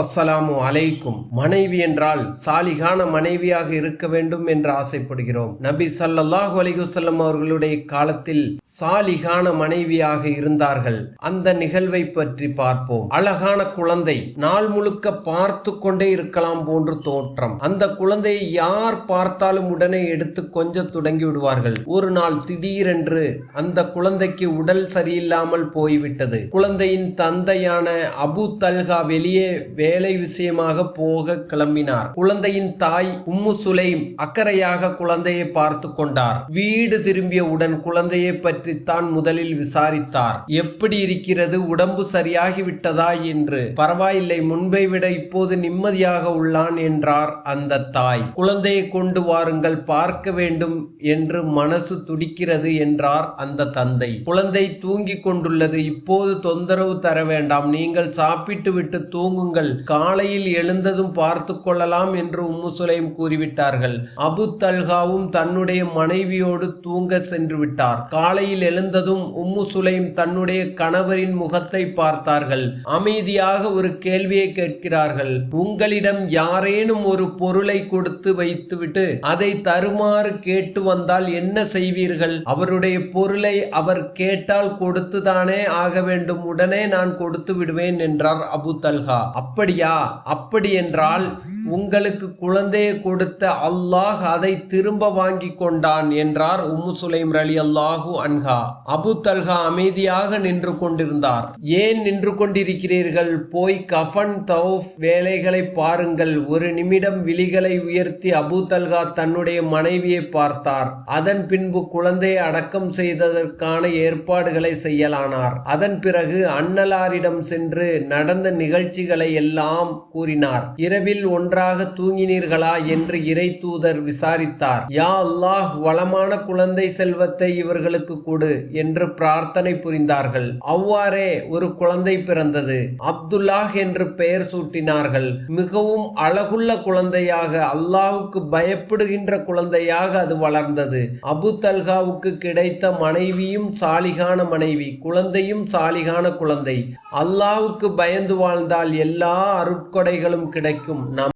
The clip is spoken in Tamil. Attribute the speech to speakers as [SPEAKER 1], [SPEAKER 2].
[SPEAKER 1] அஸ்ஸலாமு அலைக்கும். மனைவி என்றால் சாலிகான மனைவியாக இருக்க வேண்டும் என்று ஆசைப்படுகிறோம். நபி ஸல்லல்லாஹு அலிகுசல்லம் அவர்களுடைய காலத்தில் சாலிகான மனைவியாக இருந்தார்கள். அந்த நிகழ்வை பற்றி பார்ப்போம். அழகான குழந்தை நாள் முழுக்க பார்த்து கொண்டே இருக்கலாம் போன்று தோற்றம். அந்த குழந்தையை யார் பார்த்தாலும் உடனே எடுத்து கொஞ்ச தொடங்கி விடுவார்கள். ஒரு நாள் திடீரென்று அந்த குழந்தைக்கு உடல் சரியில்லாமல் போய்விட்டது. குழந்தையின் தந்தையான அபு தல்கா வெளியே வேலை விஷயமாக போக கிளம்பினார். குழந்தையின் தாய் உம்மு சுலைம் அக்கறையாக குழந்தையை பார்த்து கொண்டார். வீடு திரும்பியவுடன் குழந்தையை பற்றி தான் முதலில் விசாரித்தார். எப்படி இருக்கிறது? உடம்பு சரியாகி விட்டதா? என்று. பரவாயில்லை முன்பை விட இப்போது நிம்மதியாக உள்ளான் என்றார் அந்த தாய். குழந்தையை கொண்டு வாருங்கள் பார்க்க வேண்டும் என்று மனசு துடிக்கிறது என்றார் அந்த தந்தை. குழந்தை தூங்கிக் கொண்டுள்ளது. இப்போது தொந்தரவு தர வேண்டாம். நீங்கள் சாப்பிட்டு விட்டு தூங்குங்கள் காலையில் எழுந்ததும் பார்த்து கொள்ளலாம் என்று உம்மு சுலைம் கூறிவிட்டார்கள். அபு தல்காவும் தன்னுடைய மனைவியோடு தூங்க சென்று விட்டார். காலையில் எழுந்ததும் உம்மு சுலைம் தன்னுடைய கணவரின் முகத்தை பார்த்தார்கள். அமைதியாக ஒரு கேள்வியை கேட்கிறார்கள். உங்களிடம் யாரேனும் ஒரு பொருளை கொடுத்து வைத்துவிட்டு அதை தருமாறு கேட்டு வந்தால் என்ன செய்வீர்கள்? அவருடைய பொருளை அவர் கேட்டால் கொடுத்துதானே ஆக வேண்டும். உடனே நான் கொடுத்து விடுவேன் என்றார் அபு தல்ஹா. அப்படியா? அப்படி என்றால் உங்களுக்கு குழந்தையை கொடுத்த அல்லாஹ் அதை திரும்ப வாங்கி கொண்டான் என்றார் உம்மு சுலைம் அலி அல்லாஹு அன்ஹா. அபு தல்ஹா அமைதியாக நின்று கொண்டிருந்தார். ஏன் நின்று கொண்டிருக்கிறீர்கள்? போய் கஃபன் தௌஃப் வேலைகளை பாருங்கள். ஒரு நிமிடம் விழிகளை உயர்த்தி அபு தல்ஹா தன்னுடைய மனைவியை பார்த்தார். அதன் பின்பு குழந்தையை அடக்கம் செய்ததற்கான ஏற்பாடுகளை செய்யலானார். அதன் பிறகு அன்னலாரிடம் சென்று நடந்த நிகழ்ச்சிகளை எல்லாம் எல்லாம் கூறினார். இரவில் ஒன்றாக தூங்கினீர்களா என்று இறை தூதர் விசாரித்தார். யா அல்லாஹ் வளமான குழந்தை செல்வத்தை இவர்களுக்கு கொடு என்று பிரார்த்தனை புரிந்தார்கள். அவ்வாறே ஒரு குழந்தை பிறந்தது. அப்துல்லாஹ் என்று பெயர் சூட்டினார்கள். மிகவும் அழகுள்ள குழந்தையாக அல்லாஹுக்கு பயப்படுகின்ற குழந்தையாக அது வளர்ந்தது. அபு தல்காவுக்கு கிடைத்த மனைவியும் சாலிகான மனைவி குழந்தையும் சாலிகான குழந்தை. அல்லாஹுக்கு பயந்து வாழ்ந்தால் எல்லா அருட்கொடைகளும் கிடைக்கும். நம்